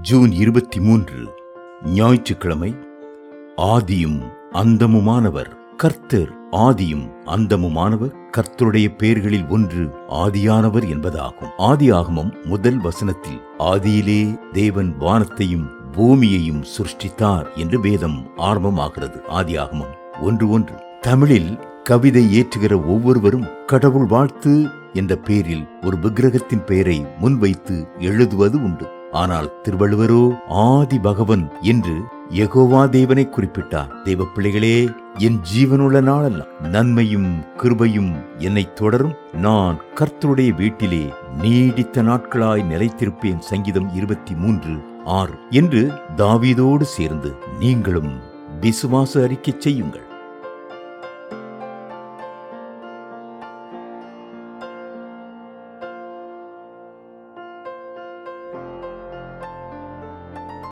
June இருபத்தி மூன்று ஞாயிற்றுக்கிழமை ஆதியும் அந்தமுமானவர். கர்த்தர் ஆதியும் அந்தமுமானவர் கர்த்தருடைய பெயர்களில் ஒன்று ஆதியானவர் என்பதாகும். ஆதி ஆகமம் முதல் வசனத்தில் ஆதியிலே தேவன் வானத்தையும் பூமியையும் சிருஷ்டித்தார் என்று வேதம் ஆரம்பமாகிறது. ஆதி ஆகமம் ஒன்று ஒன்று. தமிழில் கவிதை ஏற்றுகிற ஒவ்வொருவரும் கடவுள் வாழ்த்து என்ற பெயரில் ஒரு விக்கிரகத்தின் பெயரை முன்வைத்து எழுதுவது உண்டு. ஆனால் திருவள்ளுவரோ ஆதி பகவன் என்று எகோவா தேவனை குறிப்பிட்டார். தெய்வ பிள்ளைகளே என் ஜீவனுள்ள நாளெல்லாம் நன்மையும் கிருபையும் என்னை தொடரும். நான் கர்த்தருடைய வீட்டிலே நீடித்த நாட்களாய் நிலைத்திருப்பேன். சங்கீதம் இருபத்தி மூன்று ஆறு. என்று தாவீதோடு சேர்ந்து நீங்களும் விசுவாச அறிக்கை செய்யுங்கள்.